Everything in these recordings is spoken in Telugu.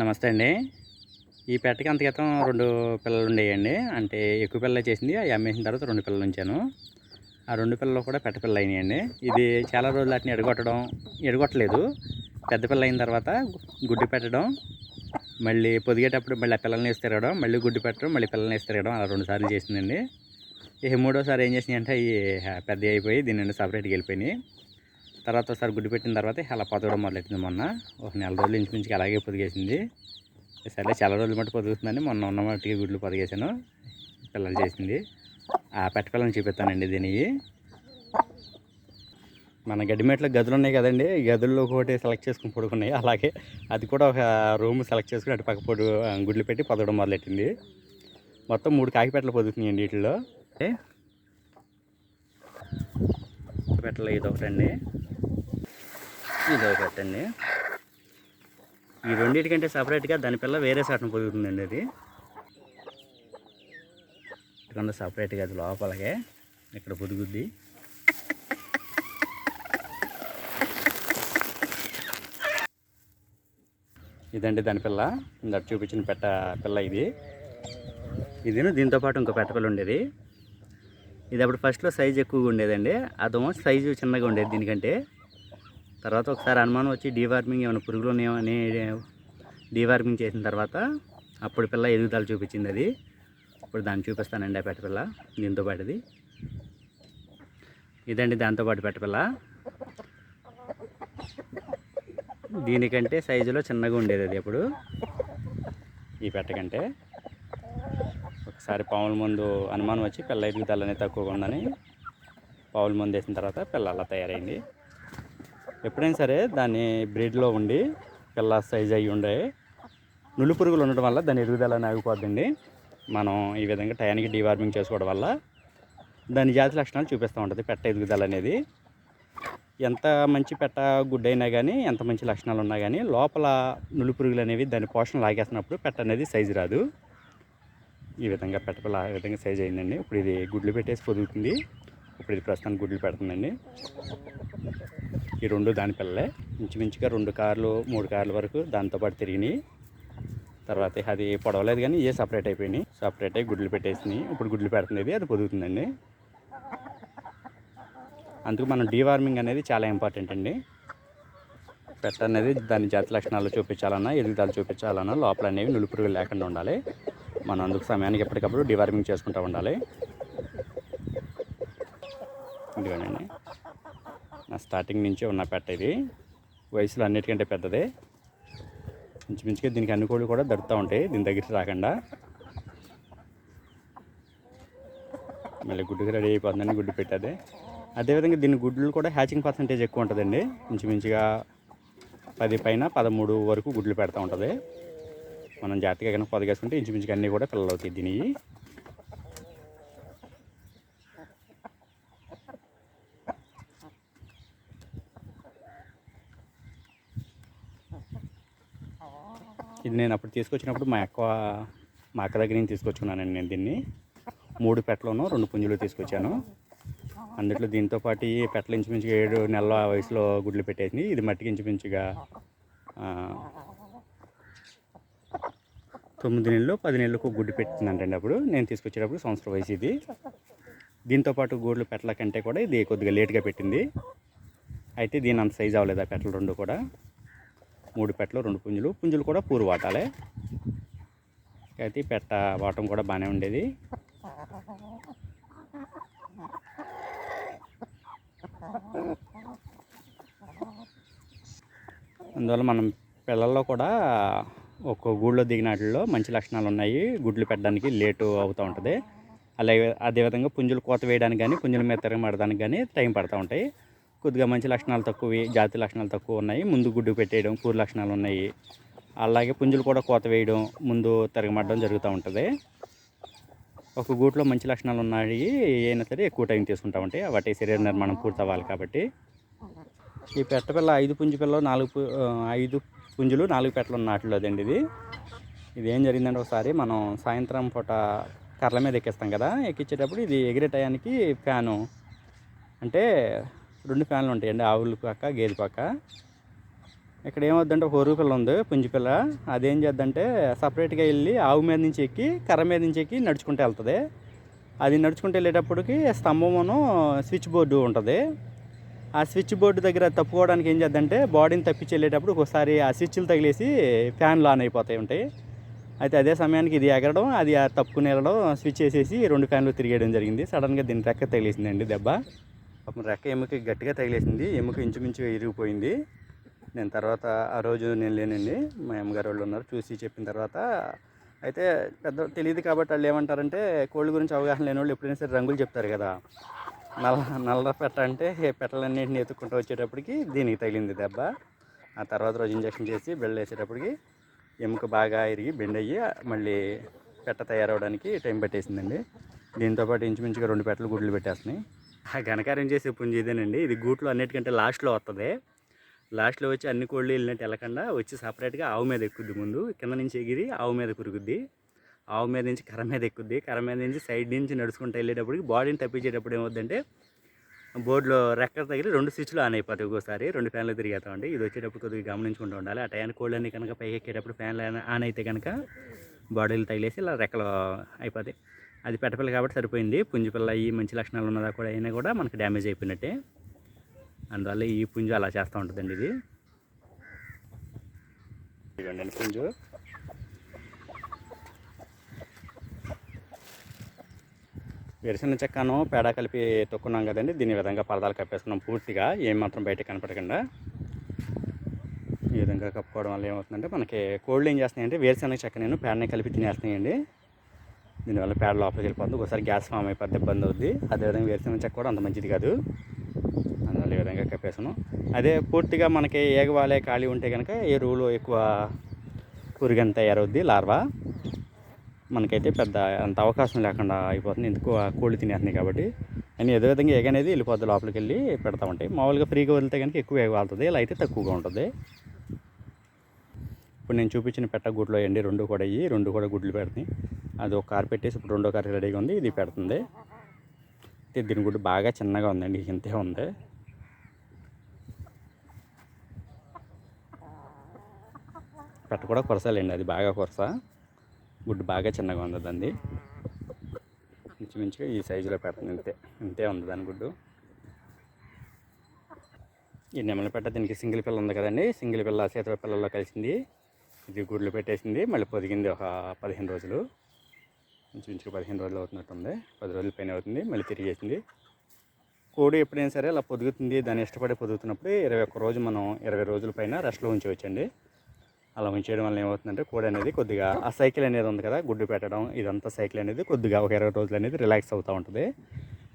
నమస్తే అండి. ఈ పెట్టకి అంత క్రితం రెండు పిల్లలు ఉండేయండి. అంటే ఎక్కువ పిల్లలు చేసింది. అవి అమ్మేసిన తర్వాత రెండు పిల్లలు ఉంచాను. ఆ రెండు పిల్లలు కూడా పెట్ట పిల్ల అయినాయండి. ఇది చాలా రోజులు వాటిని ఎడగొట్టడం ఎడగొట్టలేదు. పెద్ద పిల్ల అయిన తర్వాత గుడ్డు పెట్టడం మళ్ళీ పొదిగేటప్పుడు మళ్ళీ ఆ పిల్లల్ని వేసి తిరగడం మళ్ళీ గుడ్డు పెట్టడం మళ్ళీ పిల్లల్ని వేసి తిరగడం అలా రెండు సార్లు చేసిందండి. ఇక మూడోసారి ఏం చేసినాయి అంటే అవి పెద్ద అయిపోయి దీని నుండి సపరేట్గా వెళ్ళిపోయినాయి. తర్వాత ఒకసారి గుడ్డు పెట్టిన తర్వాత అలా పొదగడం మొదలెట్టింది మొన్న. ఒక నెల రోజులు ఇంచుమించుకి అలాగే పొదిగేసింది. సరే చాలా రోజులు మట్టి పొదుగుతుందని మొన్న ఉన్న మట్టికి గుడ్లు పొదిగేసాను పిల్లలు చేసింది. ఆ పెట్ట చూపిస్తానండి దీనికి మన గడ్డిమేట్లో గదులు ఉన్నాయి కదండి. గదుల్లో ఒకటి సెలెక్ట్ చేసుకుని పడుకున్నాయి. అలాగే అది కూడా ఒక రూమ్ సెలెక్ట్ చేసుకుని అటు పక్క పొడు గుడ్లు పెట్టి పొదగడం మొదలెట్టింది. మొత్తం మూడు కాకిపెట్టలు పొదుగుతున్నాయండి వీటిలో పెట్టలు ఇది ఒకటండి ఇది ఒకటండి ఈ రెండింటికంటే సపరేట్గా దాని పిల్ల వేరే సాటన పొదుగుతుందండి అది. ఇక్కడ సపరేట్గా అది లోపలకే. ఇక్కడ పొదుగుద్ది. ఇదండి దాని పిల్ల. ఇందాక చూపించిన పెట్ట పిల్ల ఇది. ఇది దీంతో పాటు ఇంకో పెట్ట పిల్ల ఉండేది. ఇది అప్పుడు ఫస్ట్లో సైజు ఎక్కువగా ఉండేదండి. అదేమో సైజు చిన్నగా ఉండేది దీనికంటే. తర్వాత ఒకసారి అనుమానం వచ్చి డీవార్మింగ్ ఏమైనా పురుగులు డీవార్మింగ్ చేసిన తర్వాత అప్పుడు పిల్ల ఎదుగుదల చూపించింది అది. ఇప్పుడు దాన్ని చూపిస్తానండి ఆ పెట్టపిల్ల దీంతో పాటుది. ఇదండి దాంతోపాటు పెట్టపిల్ల. దీనికంటే సైజులో చిన్నగా ఉండేది అది అప్పుడు. ఈ పెట్టకంటే ఒకసారి పావుల ముందు అనుమానం వచ్చి పిల్ల ఎదుగుదల అనేది తక్కువగా ఉందని పావుల ముందు వేసిన తర్వాత పిల్ల అలా తయారైంది. ఎప్పుడైనా సరే దాన్ని బ్రీడ్లో ఉండి పిల్ల సైజ్ అయ్యి ఉండే నులు పురుగులు ఉండడం వల్ల దాని ఎదుగుదల ఆగిపోద్దండి. మనం ఈ విధంగా టయానికి డీవార్మింగ్ చేసుకోవడం వల్ల దాని జాతి లక్షణాలు చూపిస్తూ ఉంటుంది పెట్ట ఎదుగుదల అనేది. ఎంత మంచి పెట్ట గుడ్డైనా కానీ ఎంత మంచి లక్షణాలు ఉన్నా కానీ లోపల నులు పురుగులు అనేవి దాని పోషణ లాగేస్తున్నప్పుడు పెట్ట అనేది సైజు రాదు. ఈ విధంగా పెట్టపల ఆ విధంగా సైజ్ అయిందండి. ఇప్పుడు ఇది గుడ్లు పెట్టేసి పొదుగుతుంది. ఇప్పుడు ఇది ప్రస్తుతానికి గుడ్లు పెడుతుందండి. ఈ రెండు దాని పిల్లలే. ఇంచుమించుగా రెండు కార్లు మూడు కార్ల వరకు దాంతోపాటు తిరిగినాయి. తర్వాత అది పొడవలేదు కానీ ఏ సపరేట్ అయిపోయినాయి. సపరేట్ అయ్యి గుడ్లు పెట్టేసినాయి. ఇప్పుడు గుడ్లు పెడుతుంది అది పొదుగుతుందండి. అందుకు మనం డీవార్మింగ్ అనేది చాలా ఇంపార్టెంట్ అండి. పెట్ట అనేది దాని జాతి లక్షణాలు చూపించాలన్నా ఎదుగుదలు చూపించాలన్నా లోపల అనేవి నులుపురుగులు లేకుండా ఉండాలి. మనం అందుకు సమయానికి ఎప్పటికప్పుడు డివార్మింగ్ చేసుకుంటూ ఉండాలి. ఇదిగోనండి. నా స్టార్టింగ్ నుంచే ఉన్న పెట్ట ఇది. వయసులో అన్నిటికంటే పెద్దదే. ఇంచుమించుగా దీనికి అన్ని కోళ్ళు కూడా దొరుకుతూ ఉంటాయి. దీని దగ్గరికి రాకుండా. మళ్ళీ గుడ్డుకి రెడీ అయిపోతుందని గుడ్డు పెట్టేది. అదేవిధంగా దీని గుడ్లు కూడా హ్యాచింగ్ పర్సంటేజ్ ఎక్కువ ఉంటుందండి. ఇంచుమించుగా పది పైన పదమూడు వరకు గుడ్లు పెడతా ఉంటుంది. మనం జాగ్రత్తగా కనుక పొదగేసుకుంటే ఇంచుమించుగా అన్నీ కూడా పిల్లలు అవుతాయి దీని ఇది నేను అప్పుడు తీసుకొచ్చినప్పుడు మా అక్క మా అక్క దగ్గర నుంచి తీసుకొచ్చుకున్నానండి నేను దీన్ని. మూడు పెట్టలోనూ రెండు పుంజులు తీసుకొచ్చాను. అందుట్లో దీంతో పాటు ఈ పెట్టలు ఇంచుమించుగా ఏడు నెలల వయసులో గుడ్లు పెట్టేసింది ఇది మట్టికి ఇంచుమించుగా తొమ్మిది నెలలు పది నెలలకు గుడ్డు పెట్టిందంటండి అప్పుడు. నేను తీసుకొచ్చేటప్పుడు సంవత్సరం వయసు ఇది. దీంతో పాటు గూడ్లు పెట్టల కంటే కూడా ఇది కొద్దిగా లేట్గా పెట్టింది. అయితే దీని అంత సైజ్ అవ్వలేదు ఆ పెట్టలు రెండు కూడా. మూడు పెట్టలు రెండు పుంజులు. పుంజులు కూడా పూరు వాటాలే. అయితే ఈ పెట్ట వాటం కూడా బాగానే ఉండేది. అందువల్ల మనం పిల్లల్లో కూడా ఒక్కో గూళ్ళో దిగినట్లో మంచి లక్షణాలు ఉన్నాయి. గుడ్లు పెట్టడానికి లేటు అవుతూ ఉంటుంది. అలాగే అదేవిధంగా పుంజులు కోత వేయడానికి కానీ పుంజుల మీద తిరగబడడానికి కానీ టైం పడుతూ ఉంటాయి. కొద్దిగా మంచి లక్షణాలు తక్కువ జాతి లక్షణాలు తక్కువ ఉన్నాయి. ముందు గుడ్డు పెట్టేయడం కూర లక్షణాలు ఉన్నాయి. అలాగే పుంజులు కూడా కోత వేయడం ముందు తిరగబడడం జరుగుతూ ఉంటుంది. ఒక గూట్లో మంచి లక్షణాలు ఉన్నాయి అయినా సరే ఎక్కువ టైం తీసుకుంటా వాటి శరీర నిర్మాణం పూర్తవ్వాలి కాబట్టి. ఈ పెట్ట పిల్ల ఐదు పుంజు పిల్ల నాలుగు ఐదు పుంజులు నాలుగు పెట్టలు ఉన్న నాటిలోదండి ఇది. ఇది ఏం జరిగిందంటే ఒకసారి మనం సాయంత్రం పూట కర్ల మీద ఎక్కిస్తాం కదా ఎక్కించేటప్పుడు ఇది ఎగిరే టయానికి ఫ్యాను అంటే రెండు ఫ్యాన్లు ఉంటాయండి ఆవుల పక్క గేదె పక్క. ఇక్కడ ఏమొద్దంటే ఒక ఒరుగు పిల్ల ఉంది పుంజి పిల్ల. అదేం చేద్దంటే సపరేట్గా వెళ్ళి ఆవు మీద నుంచి ఎక్కి కర్ర మీద నుంచి ఎక్కి నడుచుకుంటూ వెళ్తుంది. అది నడుచుకుంటూ వెళ్ళేటప్పటికి స్తంభమును స్విచ్ బోర్డు ఉంటుంది. ఆ స్విచ్ బోర్డు దగ్గర తప్పుకోవడానికి ఏం చేద్దంటే బాడీని తప్పించి వెళ్ళేటప్పుడు ఒకసారి ఆ స్విచ్లు తగిలేసి ఫ్యాన్లు ఆన్ అయిపోతాయి ఉంటాయి. అయితే అదే సమయానికి ఇది ఎగరడం అది ఆ తప్పుకుని వెళ్ళడం స్విచ్ వేసేసి రెండు ఫ్యాన్లు తిరిగేయడం జరిగింది. సడన్గా దీని రెక్క తగిలేసిందండి దెబ్బ. పాపం రెక్క ఎముక గట్టిగా తగిలేసింది ఎముక ఇంచుమించు ఇరిగిపోయింది. నేను తర్వాత ఆ రోజు నేను లేనండి. మా అమ్మగారు వాళ్ళు ఉన్నారు చూసి చెప్పిన తర్వాత. అయితే పెద్ద తెలియదు కాబట్టి వాళ్ళు ఏమంటారంటే కోళ్ళ గురించి అవగాహన లేని వాళ్ళు ఎప్పుడైనా సరే రంగులు చెప్తారు కదా. నల్ల నల్ల పెట్ట అంటే పెట్టలన్నింటిని ఎత్తుక్కుంటూ వచ్చేటప్పటికి దీనికి తగిలింది దెబ్బ. ఆ తర్వాత రోజు ఇంజక్షన్ చేసి బెల్డ్ వేసేటప్పటికి ఎముక బాగా ఇరిగి బెండ్ అయ్యి మళ్ళీ పెట్ట తయారవడానికి టైం పట్టేసిందండి. దీంతోపాటు ఇంచుమించుగా రెండు పెట్టలు గుడ్లు పెట్టేస్తున్నాయి. ఆ ఘనకార్యం చేసే పుంజి ఇదేనండి. ఇది గూట్లో అన్నిటికంటే లాస్ట్లో వస్తుంది లాస్ట్లో వచ్చి అన్ని కోళ్ళు వెళ్ళినట్టు వెళ్ళకుండా వచ్చి సపరేట్గా ఆవు మీద ఎక్కుద్ది ముందు. కింద నుంచి ఎగిరి ఆవు మీద కురుగుద్ది. ఆవు మీద నుంచి కర్ర మీద ఎక్కుద్ది. కర్ర మీద నుంచి సైడ్ నుంచి నడుచుకుంటూ వెళ్ళేటప్పటికి బాడీని తప్పించేటప్పుడు ఏమవుద్దంటే బోర్డులో రెక్కలు తగిలి రెండు స్విచ్లు ఆన్ అయిపోతాయి ఒక్కోసారి. రెండు ఫ్యాన్లు తిరిగేస్తామండి ఇది వచ్చేటప్పుడు కొద్దిగా గమనించుకుంటూ ఉండాలి. ఆ టైం కోళ్ళని కనుక పైకి ఎక్కేటప్పుడు ఫ్యాన్లు ఆన్- అయితే కనుక బాడీలు తగిలేసి ఇలా రెక్కలు అయిపోతాయి. అది పెట్టపిల్ల కాబట్టి సరిపోయింది. పుంజిపిల్ల ఈ మంచి లక్షణాలు ఉన్నదా కూడా అయినా కూడా మనకు డ్యామేజ్ అయిపోయినట్టే. అందువల్ల ఈ పుంజు అలా చేస్తూ ఉంటుందండి ఇది. ఇదిగోండి పుంజు. వెరిసిన చెక్కను పేడ కలిపి తొక్కున్నాం కదండి. దీని విధంగా పరదాలు కప్పేసుకున్నాం పూర్తిగా. ఏం మాత్రం బయట కనపడకుండా. ఈ విధంగా కప్పుకోవడం వల్ల ఏమవుతుందంటే మనకి కోళ్ళు ఏం చేస్తున్నాయంటే వేరుశనగ చెక్క నేను పేడనే కలిపి తినేస్తున్నాయండి. దీనివల్ల పేడ లోపలికి వెళ్ళిపోతుంది. ఒకసారి గ్యాస్ ఫామ్ అయిపోద్ది ఇబ్బంది అవుద్ది. అదేవిధంగా వేరుశనగ చెక్క కూడా అంత మంచిది కాదు. ఈ విధంగా కప్పేసాను అదే పూర్తిగా మనకి ఏగవాలే ఖాళీ ఉంటే కనుక ఎరువులు ఎక్కువ పురుగంత తయారవుద్ది లార్వా. మనకైతే పెద్ద అంత అవకాశం లేకుండా అయిపోతుంది. ఎందుకు? కోళ్ళు తినేస్తున్నాయి కాబట్టి. అని ఏదో విధంగా ఏగ అనేది వెళ్ళిపోద్ది లోపలికి వెళ్ళి పెడతా ఉంటాయి. మామూలుగా ఫ్రీగా వదిలితే కనుక ఎక్కువ ఏగ వాళ్తుంది ఇలా అయితే తక్కువగా ఉంటుంది. ఇప్పుడు నేను చూపించిన పెట్ట గుడ్లు అండి రెండు కూడా అయ్యి రెండు కూడా గుడ్లు పెడతాయి అది ఒక కారు పెట్టేసి ఇప్పుడు రెండో కారు రెడీగా ఉంది ఇది పెడుతుంది. అయితే దీని గుడ్డు బాగా చిన్నగా ఉందండి ఇంతే ఉంది. పెట్ట కూడా కొరసాలండి అది బాగా కొరస. గుడ్డు బాగా చిన్నగా ఉంది దాన్ని ఇంచుమించుగా ఈ సైజులో పెడుతుంది ఇంతే అంతే ఉంది దాని గుడ్డు. ఈ నెమలి పెట్ట దీనికి సింగిల్ పిల్ల ఉంది కదండి. సింగిల్ పిల్ల సీతల పిల్లల్లో కలిసింది. ఇది గుడ్లు పెట్టేసింది. మళ్ళీ పొదిగింది ఒక పదిహేను రోజులు. ఇంచుమించుగా పదిహేను రోజులు అవుతున్నట్టుంది. పది రోజుల పైన అవుతుంది. మళ్ళీ తిరిగేసింది కోడి ఎప్పుడైనా సరే అలా పొదుగుతుంది. దాన్ని ఇష్టపడి పొదుగుతున్నప్పుడు ఇరవై ఒక్క రోజు మనం ఇరవై రోజుల పైన రెస్ట్లో ఉంచవచ్చండి. అలా ఉంచేయడం వల్ల ఏమవుతుందంటే కోడి అనేది కొద్దిగా ఆ సైకిల్ అనేది ఉంది కదా గుడ్డు పెట్టడం ఇదంతా సైకిల్ అనేది కొద్దిగా ఒక ఇరవై రోజులు అనేది రిలాక్స్ అవుతూ ఉంటుంది.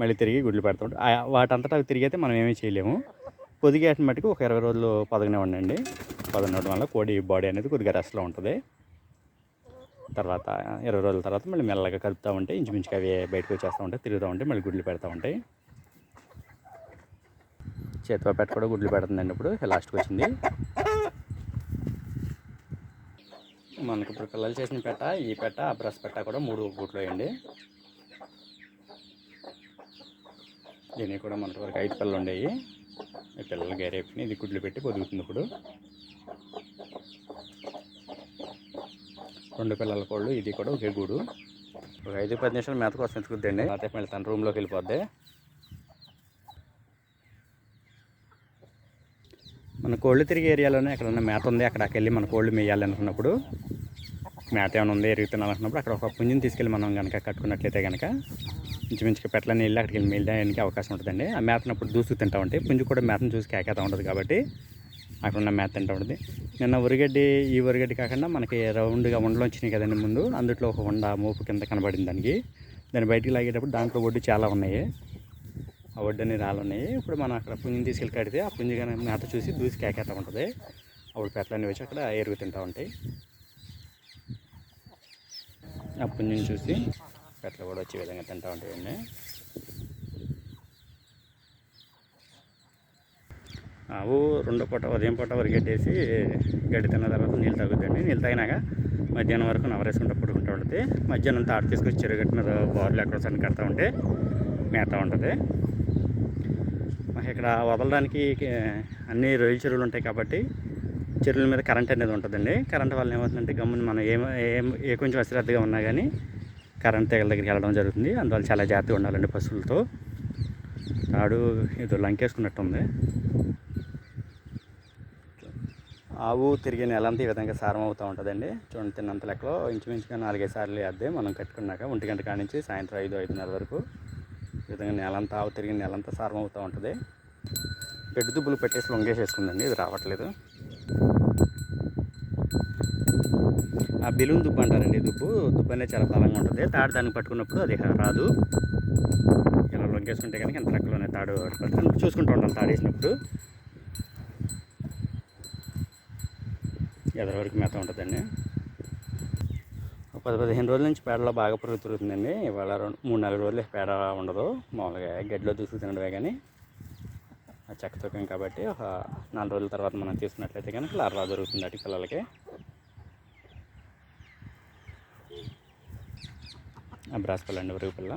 మళ్ళీ తిరిగి గుడ్లు పెడుతూ ఉంటుంది వాటంతటా అవి అయితే మనం ఏమీ చేయలేము. పొదిగేట మట్టుకు ఒక ఇరవై రోజులు పొదగనే ఉండండి. పొదగడం వల్ల కోడి బాడీ అనేది కొద్దిగా రెస్ట్లో ఉంటుంది. తర్వాత ఇరవై రోజుల తర్వాత మళ్ళీ మెల్లగా కలుపుతూ ఉంటే ఇంచుమించుగా అవి బయటకు వచ్చేస్తూ ఉంటాయి తిరుగుతూ ఉంటాయి మళ్ళీ గుడ్లు పెడతా ఉంటాయి. చేతిలో పెట్ట కూడా గుడ్లు పెడుతుందండి ఇప్పుడు లాస్ట్కి వచ్చింది. మనకి ఇప్పుడు పిల్లలు చేసిన పెట్ట ఈ పెట్ట ఆ బ్రష్ పెట్ట కూడా మూడు గుడ్లు వేయండి. దీనికి కూడా మనకి వరకు ఐదు పిల్లలు ఉండేవి. ఈ పిల్లలు గేరేపుని ఇది గుడ్లు పెట్టి పొదుగుతుంది ఇప్పుడు. రెండు పిల్లల కోళ్ళు ఇది కూడా ఒకే గూడు. ఒక ఐదు పది నిమిషాలు మేత కోసం ఎత్తుకుద్దండి అదే మళ్ళీ తన రూమ్లోకి వెళ్ళిపోద్ది. మన కోళ్ళు తిరిగే ఏరియాలోనే ఎక్కడన్నా మేత ఉంది అక్కడికి వెళ్ళి మన కోళ్ళు మేయాలి అనుకున్నప్పుడు మేత ఏమైనా ఉంది ఎరుగుతున్నాను అనుకున్నప్పుడు అక్కడ ఒక పుంజిని తీసుకెళ్ళి మనం కనుక కట్టుకున్నట్లయితే కనుక ఇంచుమించుగా పెట్టలని వెళ్ళి అక్కడికి వెళ్ళి మేయడానికి అవకాశం ఉంటుందండి. ఆ మేతనప్పుడు దూసుకు తింటా ఉంటాయి పుంజు కూడా మేతను చూసి కేకేతా ఉంటుంది కాబట్టి అక్కడ ఉన్న మేత తింటా ఉంటుంది. నిన్న ఉరిగడ్డి ఈ ఉరిగడ్డి కాకుండా మనకి రౌండ్గా ఉండలు వచ్చినాయి కదండి ముందు. అందుట్లో ఒక ఉండ మోపు కింద కనబడింది దానికి. దాన్ని బయటికి లాగేటప్పుడు దాంట్లో ఒడ్డు చాలా ఉన్నాయి. ఆ ఒడ్డని రాళ్ళు ఉన్నాయి ఇప్పుడు మనం అక్కడ పుంజిని తీసుకెళ్ళి కడితే ఆ పుంజి కానీ మేత చూసి దూసి కేకేస్తూ ఉంటుంది. అప్పుడు పెట్టలన్నీ వచ్చి అక్కడ ఎరుగు తింటూ ఉంటాయి. ఆ పుంజిని చూసి పెట్టలు కూడా వచ్చే విధంగా తింటూ ఉంటాయండి ఆవు రెండో పూట ఉదయం పూట వరిగెట్టేసి గడ్డి తిన్న తర్వాత నీళ్ళు తగ్గుతుంది నీళ్ళు తాగినాక మధ్యాహ్నం వరకు నవరేసుకుంటూ పుట్టుకుంటూ ఉంటుంది. మధ్యాహ్నం తాడు తీసుకొచ్చి చెరుగట్టిన బార్లు ఎక్కడ సన్ని కడతా ఉంటే మేత ఉంటుంది. ఇక్కడ వదలడానికి అన్ని రొయ్యల చెరువులు ఉంటాయి కాబట్టి చెరువుల మీద కరెంట్ అనేది ఉంటుందండి. కరెంట్ వల్ల ఏమవుతుందంటే గమ్మున మనం ఏం ఏం ఏ కొంచెం అశ్రద్ధగా ఉన్నా కానీ కరెంట్ తెగల దగ్గరికి వెళ్ళడం జరుగుతుంది. అందువల్ల చాలా జాగ్రత్తగా ఉండాలండి పశువులతో. తాడు ఏదో లంకేసుకున్నట్టు ఉంది ఆవు తిరిగి నెలంతా ఈ విధంగా సారం అవుతూ ఉంటుందండి. చూడండి తిన్నంత లెక్కలో ఇంచుమించుగా నాలుగైదు సార్లు వేద్దే మనం కట్టుకున్నాక ఒంటి గంట కాడి నుంచి సాయంత్రం ఐదు ఐదున్నర వరకు విధంగా నెలంతా ఆవు తిరిగి నేలంతా సారం అవుతూ ఉంటుంది. గడ్డి దుబ్బులు పెట్టేసి లొంగేసేసుకుందండి ఇది రావట్లేదు. ఆ బెలూన్ దుబ్బు అంటారండి దుబ్బు. దుబ్బు అనేది చాలా బలంగా ఉంటుంది. తాడు దాన్ని పట్టుకున్నప్పుడు అది రాదు. ఇలా లొంగేసుకుంటే కనుక ఇంత లెక్కలోనే తాడు పట్టుకుని చూసుకుంటూ ఉంటాం తాడు వేసినప్పుడు. ఎదరి వరకు మేత ఉంటుందండి. పది పదిహేను రోజుల నుంచి పేడలో బాగా పురుగు తిరుగుతుందండి ఇవాళ రెండు మూడు నాలుగు రోజులు పేడ ఉండదు. మామూలుగా గడ్డిలో దూసుకు తినడమే కానీ ఆ చెక్క తొక్కం కాబట్టి ఒక నాలుగు రోజుల తర్వాత మనం తీసుకున్నట్లయితే కనుక లార్వా దొరుకుతుంది అటు పిల్లలకి. బ్రాస్ పిల్ల అండి పిల్ల